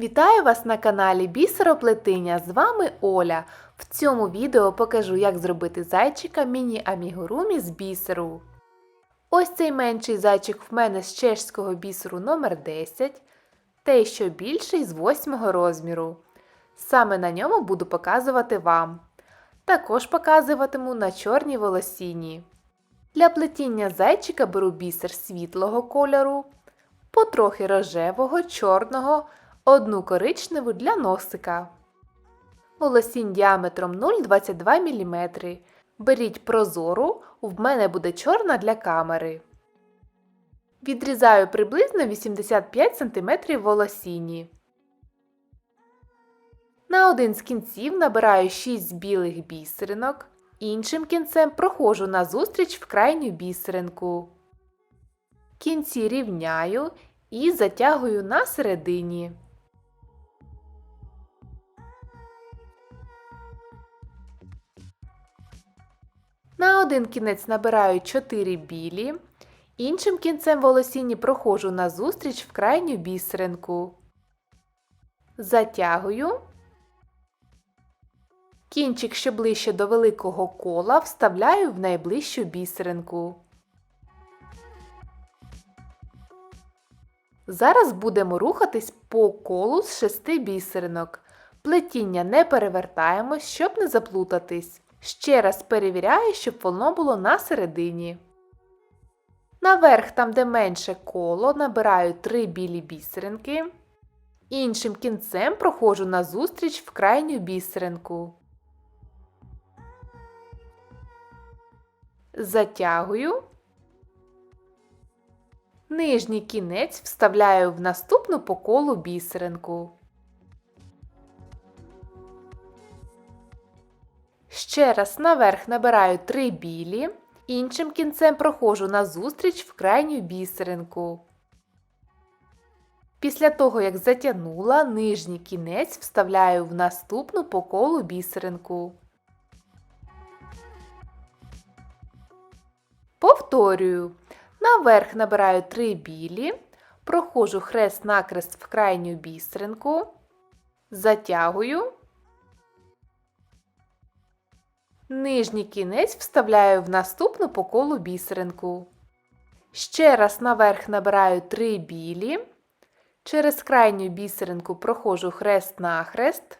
Вітаю вас на каналі Бісероплетиня. З вами Оля. В цьому відео покажу, як зробити зайчика міні-амігурумі з бісеру. Ось цей менший зайчик в мене з чешського бісеру номер 10 той, що більший з 8 розміру. Саме на ньому буду показувати вам. Також показуватиму на чорній волосіні. Для плетіння зайчика беру бісер світлого кольору, потрохи рожевого, чорного, одну коричневу для носика. Волосінь діаметром 0,22 мм. Беріть прозору, в мене буде чорна для камери. Відрізаю приблизно 85 см волосіні. На один з кінців набираю 6 білих бісеринок. Іншим кінцем проходжу назустріч в крайню бісеринку. Кінці рівняю і затягую на середині. На один кінець набираю 4 білі, іншим кінцем волосіні проходжу назустріч в крайню бісеринку. Затягую. Кінчик, що ближче до великого кола, вставляю в найближчу бісеринку. Зараз будемо рухатись по колу з шести бісеринок. Плетіння не перевертаємо, щоб не заплутатись. Ще раз перевіряю, щоб воно було на середині. Наверх, там де менше коло, набираю 3 білі бісеринки. Іншим кінцем проходжу назустріч в крайню бісеринку. Затягую. Нижній кінець вставляю в наступну по колу бісеринку. Ще раз наверх набираю 3 білі, іншим кінцем проходжу назустріч в крайню бісеринку. Після того, як затягнула, нижній кінець вставляю в наступну по колу бісеринку. Повторюю. Наверх набираю 3 білі, проходжу хрест-накрест в крайню бісеринку, затягую. Нижній кінець вставляю в наступну по колу бісеринку. Ще раз наверх набираю 3 білі. Через крайню бісеринку проходжу хрест-нахрест.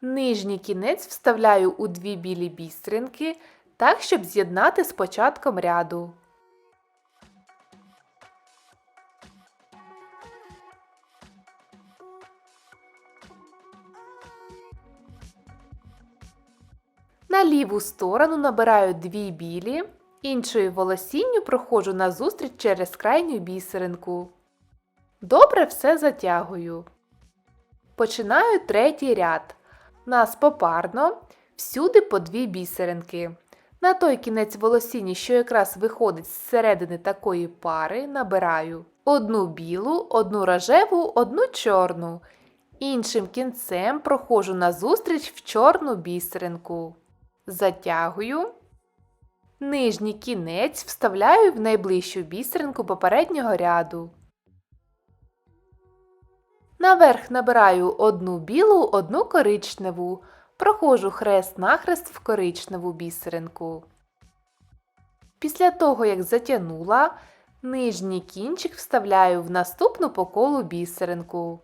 Нижній кінець вставляю у дві білі бісеринки, так, щоб з'єднати з початком ряду. На ліву сторону набираю дві білі, іншою волосінню проходжу назустріч через крайню бісеринку. Добре все затягую. Починаю третій ряд. Нас попарно, всюди по дві бісеринки. На той кінець волосіні, що якраз виходить з середини такої пари, набираю одну білу, одну рожеву, одну чорну. Іншим кінцем проходжу назустріч в чорну бісеринку. Затягую. Нижній кінець вставляю в найближчу бісеринку попереднього ряду. Наверх набираю одну білу, одну коричневу. Проходжу хрест-нахрест в коричневу бісеринку. Після того, як затягнула, нижній кінчик вставляю в наступну по колу бісеринку.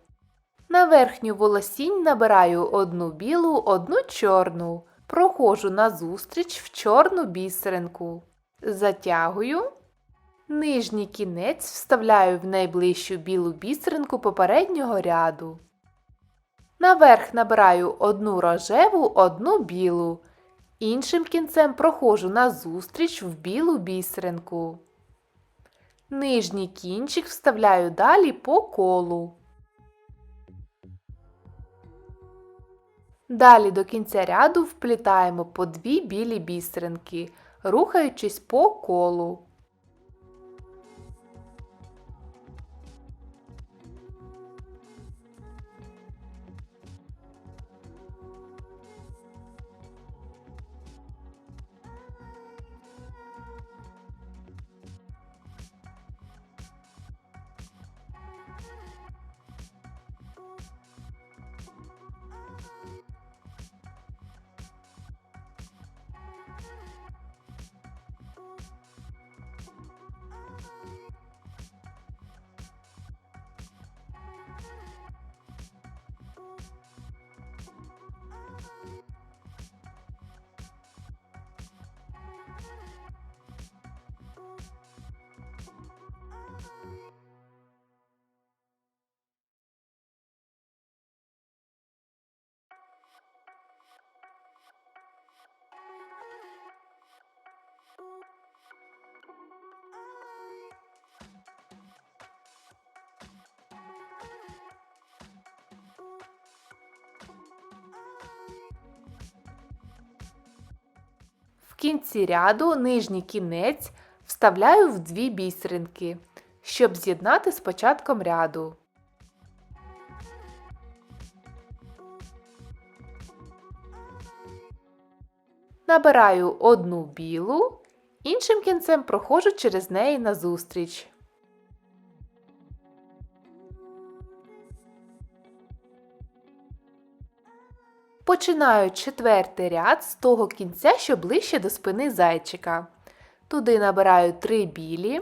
На верхню волосінь набираю одну білу, одну чорну. Проходжу назустріч в чорну бісеринку. Затягую. Нижній кінець вставляю в найближчу білу бісеринку попереднього ряду. Наверх набираю одну рожеву, одну білу. Іншим кінцем проходжу назустріч в білу бісеринку. Нижній кінчик вставляю далі по колу. Далі до кінця ряду вплітаємо по дві білі бісеринки, рухаючись по колу. Кінці ряду нижній кінець вставляю в дві бісеринки, щоб з'єднати з початком ряду. Набираю одну білу, іншим кінцем проходжу через неї назустріч. Починаю четвертий ряд з того кінця, що ближче до спини зайчика. Туди набираю три білі,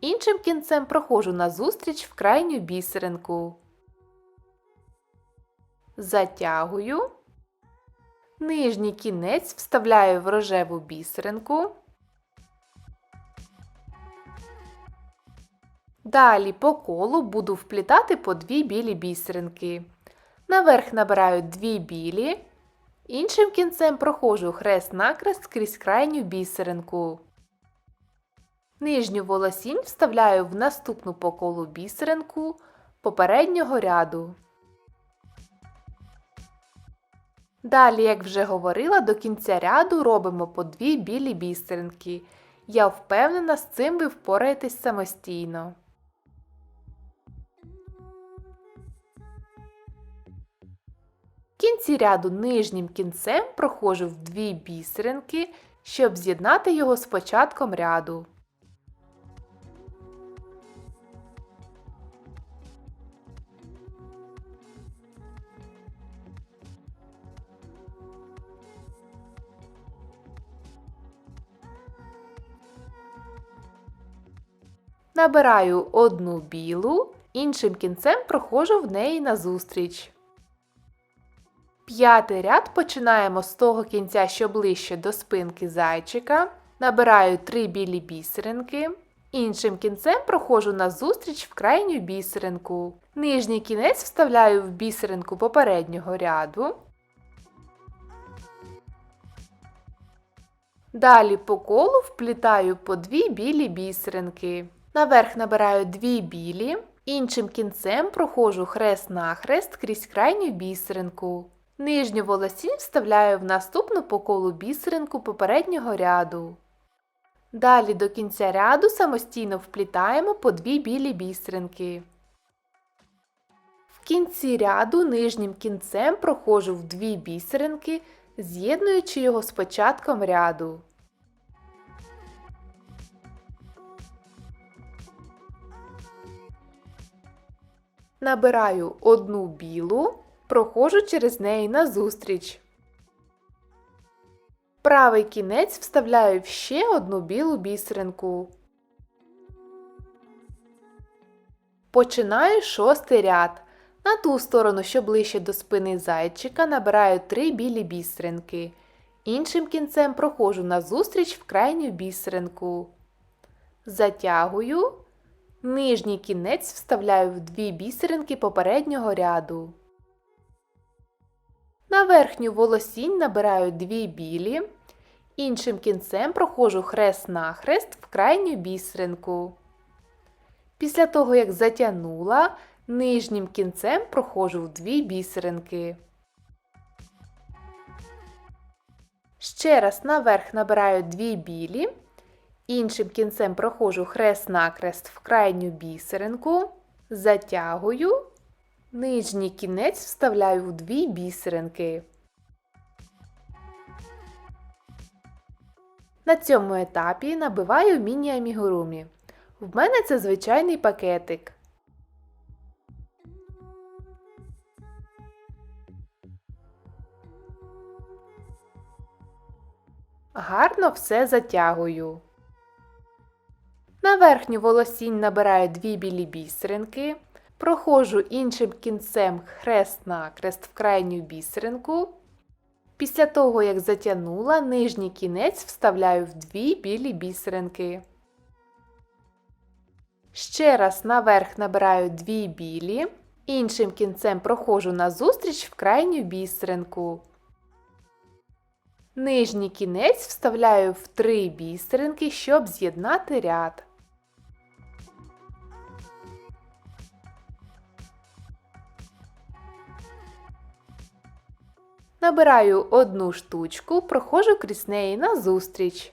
іншим кінцем проходжу назустріч в крайню бісеринку. Затягую. Нижній кінець вставляю в рожеву бісеринку. Далі по колу буду вплітати по дві білі бісеринки. Наверх набираю дві білі, іншим кінцем проходжу хрест-накрест крізь крайню бісеринку. Нижню волосінь вставляю в наступну по колу бісеринку попереднього ряду. Далі, як вже говорила, до кінця ряду робимо по дві білі бісеринки. Я впевнена, з цим ви впораєтесь самостійно. Кінці ряду нижнім кінцем проходжу в дві бісеринки, щоб з'єднати його з початком ряду. Набираю одну білу, іншим кінцем проходжу в неї назустріч. П'ятий ряд починаємо з того кінця, що ближче до спинки зайчика. Набираю три білі бісеринки. Іншим кінцем проходжу назустріч в крайню бісеринку. Нижній кінець вставляю в бісеринку попереднього ряду. Далі по колу вплітаю по дві білі бісеринки. Наверх набираю дві білі, іншим кінцем проходжу хрест-нахрест крізь крайню бісеринку. Нижню волосінь вставляю в наступну по колу бісеринку попереднього ряду. Далі до кінця ряду самостійно вплітаємо по дві білі бісеринки. В кінці ряду нижнім кінцем проходжу в дві бісеринки, з'єднуючи його з початком ряду. Набираю одну білу, проходжу через неї назустріч. Правий кінець вставляю в ще одну білу бісеринку. Починаю шостий ряд. На ту сторону, що ближче до спини зайчика, набираю три білі бісеринки. Іншим кінцем проходжу назустріч в крайню бісеринку. Затягую. Нижній кінець вставляю в дві бісеринки попереднього ряду. На верхню волосінь набираю дві білі, іншим кінцем проходжу хрест-нахрест в крайню бісеринку. Після того, як затягнула, нижнім кінцем проходжу в дві бісеринки. Ще раз наверх набираю дві білі, іншим кінцем проходжу хрест-накрест в крайню бісеринку, затягую Нижній кінець вставляю в дві бісеринки. На цьому етапі набиваю міні-амігурумі. В мене це звичайний пакетик. Гарно все затягую. На верхню волосінь набираю дві білі бісеринки. Проходжу іншим кінцем хрест на крест в крайню бісеринку. Після того, як затягнула, нижній кінець вставляю в дві білі бісеринки. Ще раз наверх набираю дві білі, іншим кінцем проходжу назустріч в крайню бісеринку. Нижній кінець вставляю в три бісеринки, щоб з'єднати ряд. Набираю одну штучку, проходжу крізь неї назустріч.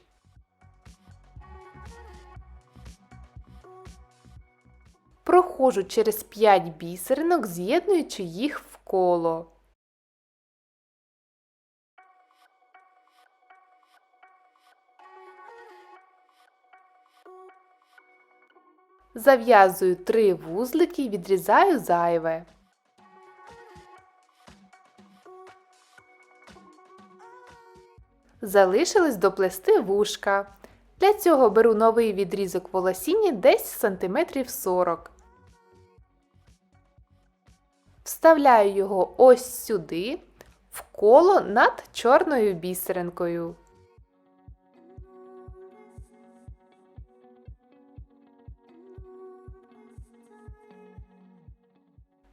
Проходжу через 5 бісеринок, з'єднуючи їх в коло. Зав'язую 3 вузлики і відрізаю зайве. Залишилось доплести вушка. Для цього беру новий відрізок волосіння десь сантиметрів 40. Вставляю його ось сюди, в коло над чорною бісеринкою.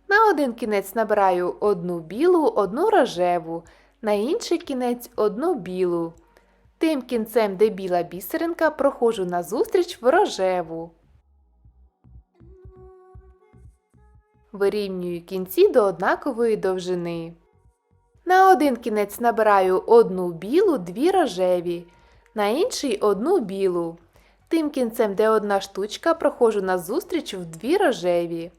На один кінець набираю одну білу, одну рожеву, на інший кінець одну білу. Тим кінцем, де біла бісеринка, проходжу назустріч в рожеву. Вирівнюю кінці до однакової довжини. На один кінець набираю одну білу, дві рожеві, на інший одну білу. Тим кінцем, де одна штучка, проходжу назустріч в дві рожеві.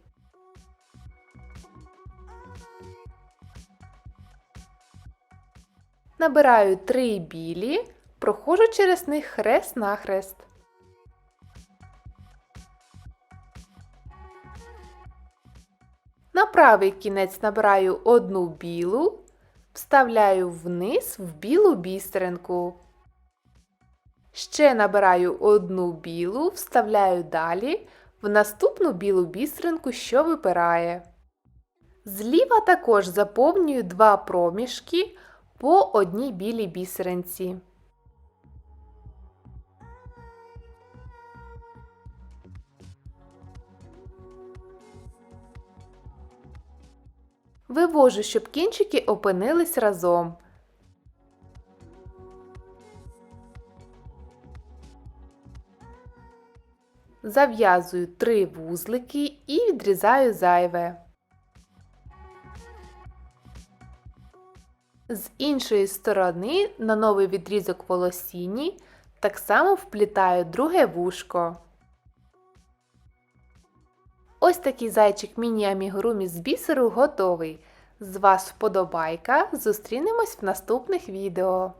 Набираю три білі, проходжу через них хрест-нахрест. На правий кінець набираю одну білу, вставляю вниз в білу бісеринку. Ще набираю одну білу, вставляю далі в наступну білу бісеринку, що випирає. Зліва також заповнюю два проміжки по одній білій бісеринці. Вивожу, щоб кінчики опинились разом. Зав'язую три вузлики і відрізаю зайве. З іншої сторони на новий відрізок волосіні так само вплітаю друге вушко. Ось такий зайчик міні-амігурумі з бісеру готовий. З вас вподобайка. Зустрінемось в наступних відео.